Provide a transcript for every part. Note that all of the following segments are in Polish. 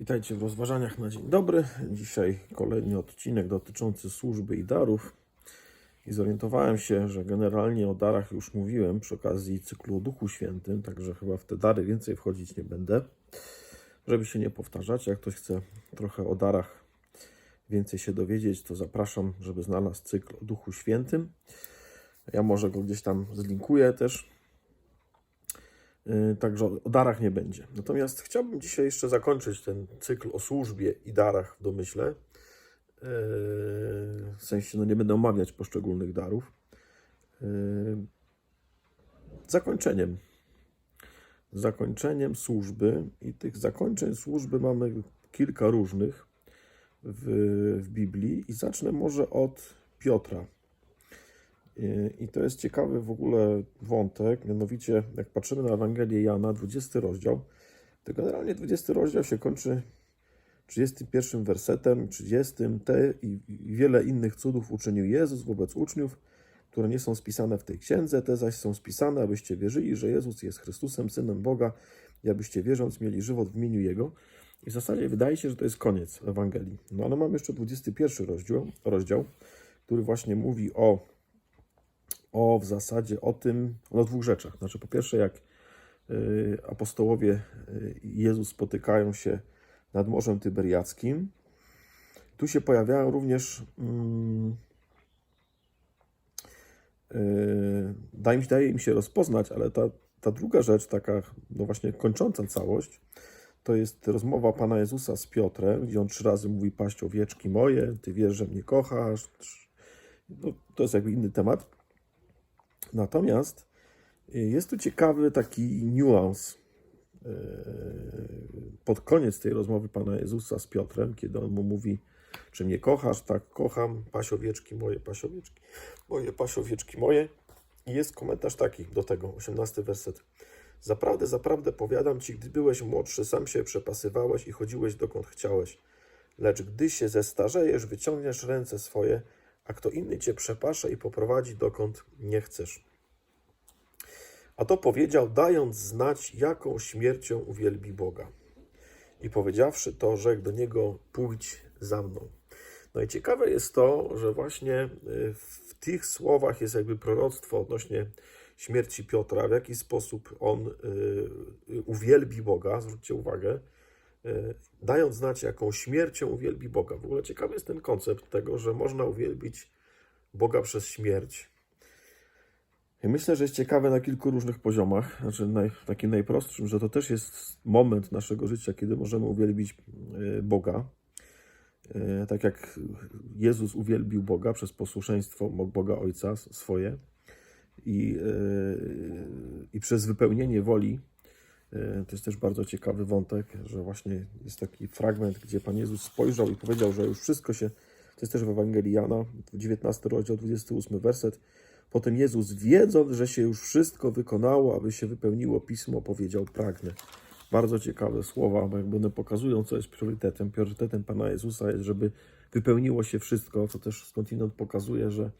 Witajcie w rozważaniach na dzień dobry. Dzisiaj kolejny odcinek dotyczący służby i darów. I zorientowałem się, że generalnie o darach już mówiłem przy okazji cyklu o Duchu Świętym, także chyba w te dary więcej wchodzić nie będę, żeby się nie powtarzać. Jak ktoś chce trochę o darach więcej się dowiedzieć, to zapraszam, żeby znalazł cykl o Duchu Świętym. Ja może go gdzieś tam zlinkuję też. Yy, Także o darach nie będzie. Natomiast chciałbym dzisiaj jeszcze zakończyć ten cykl o służbie i darach w domyśle. Yy, W sensie, no nie będę omawiać poszczególnych darów. Yy, Zakończeniem. Zakończeniem służby i tych zakończeń służby mamy kilka różnych w, w Biblii i zacznę może od Piotra. I to jest ciekawy w ogóle wątek, mianowicie jak patrzymy na Ewangelię Jana, 20 rozdział, to generalnie 20 rozdział się kończy 31 wersetem, 30. Te i wiele innych cudów uczynił Jezus wobec uczniów, które nie są spisane w tej księdze, te zaś są spisane, abyście wierzyli, że Jezus jest Chrystusem, Synem Boga i abyście wierząc mieli żywot w imieniu Jego. I w zasadzie wydaje się, że to jest koniec Ewangelii. No ale mam jeszcze 21 rozdział, rozdział który właśnie mówi o o w zasadzie o tym, o dwóch rzeczach. Znaczy, po pierwsze, jak y, apostołowie y, Jezus spotykają się nad Morzem Tyberiackim, tu się pojawiają również. Mm, y, daje im się rozpoznać, ale ta, ta druga rzecz, taka no właśnie kończąca całość, to jest rozmowa Pana Jezusa z Piotrem, gdzie on trzy razy mówi: Paść owieczki moje, ty wiesz, że mnie kochasz. No, to jest jakby inny temat. Natomiast y, jest tu ciekawy taki niuans yy, pod koniec tej rozmowy Pana Jezusa z Piotrem, kiedy on mu mówi, czy mnie kochasz? Tak, kocham, pasiowieczki moje, pasiowieczki moje, pasiowieczki moje. I jest komentarz taki do tego, 18 werset. Zaprawdę, zaprawdę powiadam Ci, gdy byłeś młodszy, sam się przepasywałeś i chodziłeś dokąd chciałeś. Lecz gdy się zestarzejesz, wyciągniesz ręce swoje, a kto inny cię przepasze i poprowadzi dokąd nie chcesz. A to powiedział, dając znać, jaką śmiercią uwielbi Boga. I powiedziawszy to, rzekł do niego: Pójdź za mną. No i ciekawe jest to, że właśnie y, w tych słowach jest jakby proroctwo odnośnie śmierci Piotra, w jaki sposób on y, y, uwielbi Boga, zwróćcie uwagę, dając znać, jaką śmiercią uwielbi Boga. W ogóle ciekawy jest ten koncept tego, że można uwielbić Boga przez śmierć. Myślę, że jest ciekawe na kilku różnych poziomach. Znaczy, naj, takim najprostszym, że to też jest moment naszego życia, kiedy możemy uwielbić y, Boga. Y, Tak jak Jezus uwielbił Boga przez posłuszeństwo Boga Ojca swoje i, y, i przez wypełnienie woli E, To jest też bardzo ciekawy wątek, że właśnie jest taki fragment, gdzie Pan Jezus spojrzał i powiedział, że już wszystko się, to jest też w Ewangelii Jana, 19 rozdział, 28 werset. Potem Jezus, wiedząc, że się już wszystko wykonało, aby się wypełniło pismo, powiedział: Pragnę. Bardzo ciekawe słowa, bo jakby one pokazują, co jest priorytetem. Priorytetem Pana Jezusa jest, żeby wypełniło się wszystko, co też skądinąd pokazuje, że,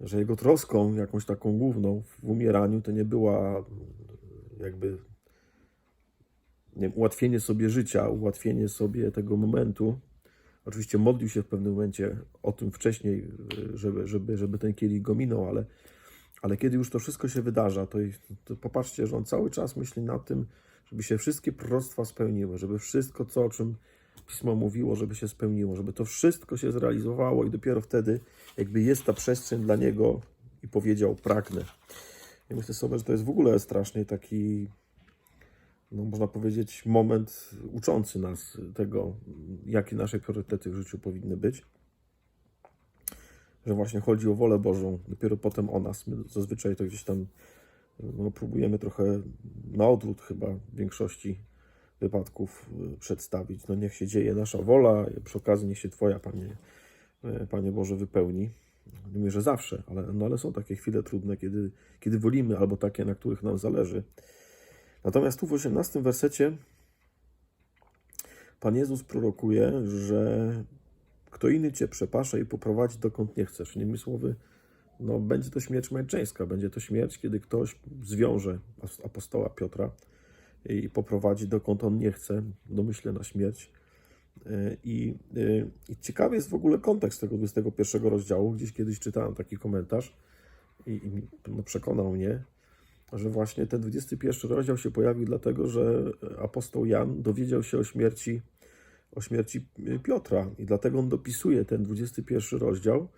że Jego troską, jakąś taką główną w umieraniu, to nie była jakby nie ułatwienie sobie życia, ułatwienie sobie tego momentu. Oczywiście modlił się w pewnym momencie o tym wcześniej, żeby, żeby, żeby ten kielich go minął, ale, ale kiedy już to wszystko się wydarza, to, to popatrzcie, że on cały czas myśli nad tym, żeby się wszystkie proroctwa spełniły, żeby wszystko, co, o czym Pismo mówiło, żeby się spełniło, żeby to wszystko się zrealizowało i dopiero wtedy jakby jest ta przestrzeń dla niego i powiedział pragnę. I myślę sobie, że to jest w ogóle strasznie taki no, można powiedzieć, moment uczący nas tego, jakie nasze priorytety w życiu powinny być. Że właśnie chodzi o wolę Bożą, dopiero potem o nas. My zazwyczaj to gdzieś tam no, próbujemy trochę na odwrót chyba w większości wypadków y, przedstawić. No niech się dzieje nasza wola, przy okazji niech się Twoja, Panie, y, Panie Boże, wypełni. Nie mówię, że zawsze, ale, no, ale są takie chwile trudne, kiedy, kiedy wolimy, albo takie, na których nam zależy. Natomiast tu w 18 wersecie Pan Jezus prorokuje, że kto inny cię przepasze i poprowadzi dokąd nie chcesz. Innymi słowy, no, będzie to śmierć męczeńska, będzie to śmierć, kiedy ktoś zwiąże apostoła Piotra i poprowadzi dokąd on nie chce, domyślę na śmierć. E, I, e, I ciekawy jest w ogóle kontekst tego 21 rozdziału. Gdzieś kiedyś czytałem taki komentarz i, i no, przekonał mnie, że właśnie ten 21 rozdział się pojawił dlatego, że apostoł Jan dowiedział się o śmierci, o śmierci Piotra. I dlatego on dopisuje ten 21 rozdział,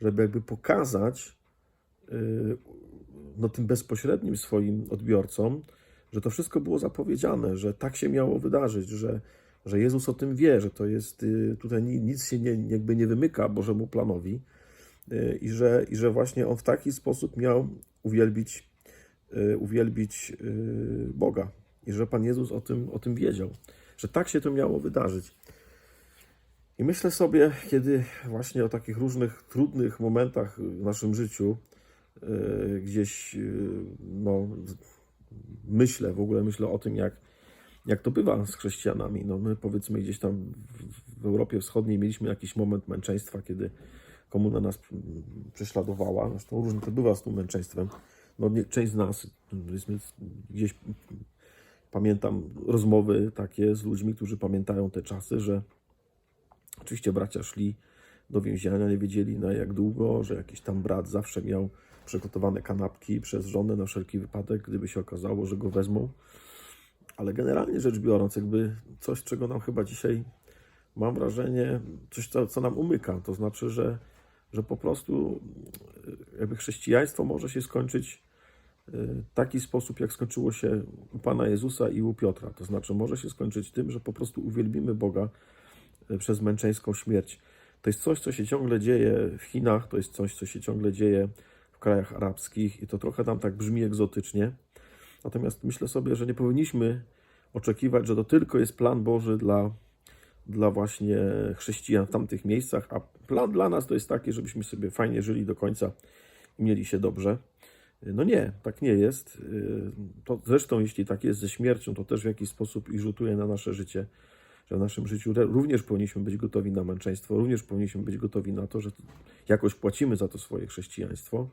żeby jakby pokazać y, no, tym bezpośrednim swoim odbiorcom, że to wszystko było zapowiedziane, że tak się miało wydarzyć, że, że Jezus o tym wie, że to jest, tutaj ni- nic się nie, jakby nie wymyka Bożemu planowi i że, i że właśnie on w taki sposób miał uwielbić, uwielbić y, Boga i że Pan Jezus o tym, o tym wiedział, że tak się to miało wydarzyć. I myślę sobie, kiedy właśnie o takich różnych trudnych momentach w naszym życiu y, gdzieś y, no, myślę, w ogóle myślę o tym, jak, jak to bywa z chrześcijanami. No, my powiedzmy gdzieś tam w, Europie Wschodniej mieliśmy jakiś moment męczeństwa, kiedy komuna nas prześladowała. Zresztą różnie to bywa z tym męczeństwem. No, część z nas, gdzieś pamiętam rozmowy takie z ludźmi, którzy pamiętają te czasy, że oczywiście bracia szli do więzienia, nie wiedzieli na jak długo, że jakiś tam brat zawsze miał przygotowane kanapki przez żonę na wszelki wypadek, gdyby się okazało, że go wezmą. Ale generalnie rzecz biorąc, jakby coś, czego nam chyba dzisiaj mam wrażenie, coś, co, co nam umyka. To znaczy, że, że po prostu y, jakby chrześcijaństwo może się skończyć w taki sposób, jak skończyło się u Pana Jezusa i u Piotra. To znaczy, może się skończyć tym, że po prostu uwielbimy Boga y, przez męczeńską śmierć. To jest coś, co się ciągle dzieje w Chinach, to jest coś, co się ciągle dzieje w krajach arabskich i to trochę tam tak brzmi egzotycznie. Natomiast myślę sobie, że nie powinniśmy oczekiwać, że to tylko jest plan Boży dla, dla właśnie chrześcijan w tamtych miejscach, a plan dla nas to jest taki, żebyśmy sobie fajnie żyli do końca i mieli się dobrze. No nie, tak nie jest. To zresztą, jeśli tak jest ze śmiercią, to też w jakiś sposób i rzutuje na nasze życie, że w naszym życiu również powinniśmy być gotowi na męczeństwo, również powinniśmy być gotowi na to, że jakoś płacimy za to swoje chrześcijaństwo.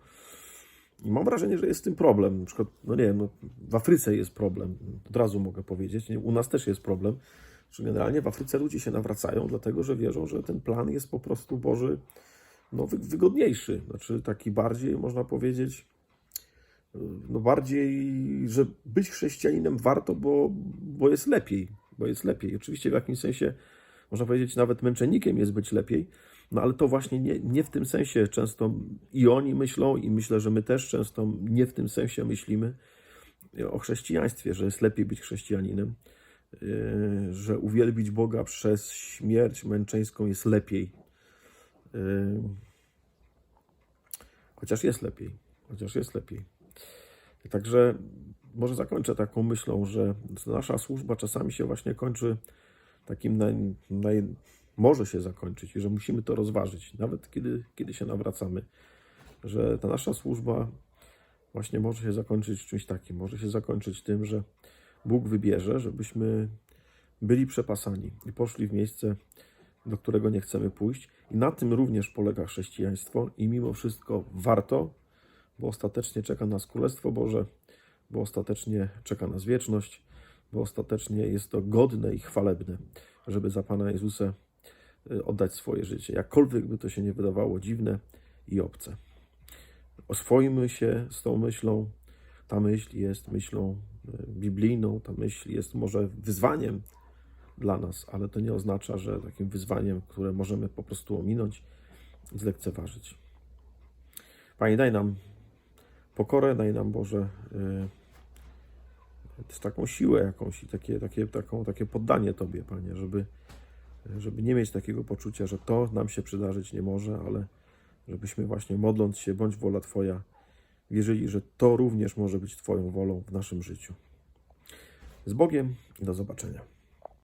I mam wrażenie, że jest z tym problem. Na przykład, no nie wiem, no, w Afryce jest problem, od razu mogę powiedzieć. U nas też jest problem, że generalnie w Afryce ludzie się nawracają, dlatego że wierzą, że ten plan jest po prostu Boży no, wy- wygodniejszy. Znaczy taki bardziej, można powiedzieć, no bardziej, że być chrześcijaninem warto, bo, bo jest lepiej, bo jest lepiej. Oczywiście w jakimś sensie, można powiedzieć, nawet męczennikiem jest być lepiej, no ale to właśnie nie, nie w tym sensie często i oni myślą i myślę, że my też często nie w tym sensie myślimy o chrześcijaństwie, że jest lepiej być chrześcijaninem, że uwielbić Boga przez śmierć męczeńską jest lepiej. Yy, Chociaż jest lepiej, chociaż jest lepiej. Także może zakończę taką myślą, że nasza służba czasami się właśnie kończy takim naj, naj, może się zakończyć i że musimy to rozważyć, nawet kiedy, kiedy się nawracamy, że ta nasza służba właśnie może się zakończyć czymś takim, może się zakończyć tym, że Bóg wybierze, żebyśmy byli przepasani i poszli w miejsce, do którego nie chcemy pójść. I na tym również polega chrześcijaństwo i mimo wszystko warto, bo ostatecznie czeka nas Królestwo Boże, bo ostatecznie czeka nas wieczność, bo ostatecznie jest to godne i chwalebne, żeby za Pana Jezusa y, oddać swoje życie. Jakkolwiek by to się nie wydawało dziwne i obce. Oswoimy się z tą myślą. Ta myśl jest myślą y, biblijną, ta myśl jest może wyzwaniem dla nas, ale to nie oznacza, że takim wyzwaniem, które możemy po prostu ominąć i zlekceważyć. Panie, daj nam pokorę, daj nam Boże yy, też taką siłę jakąś i takie, takie, taką, takie poddanie Tobie, Panie, żeby, żeby nie mieć takiego poczucia, że to nam się przydarzyć nie może, ale żebyśmy właśnie modląc się, bądź wola Twoja, wierzyli, że to również może być Twoją wolą w naszym życiu. Z Bogiem i do zobaczenia.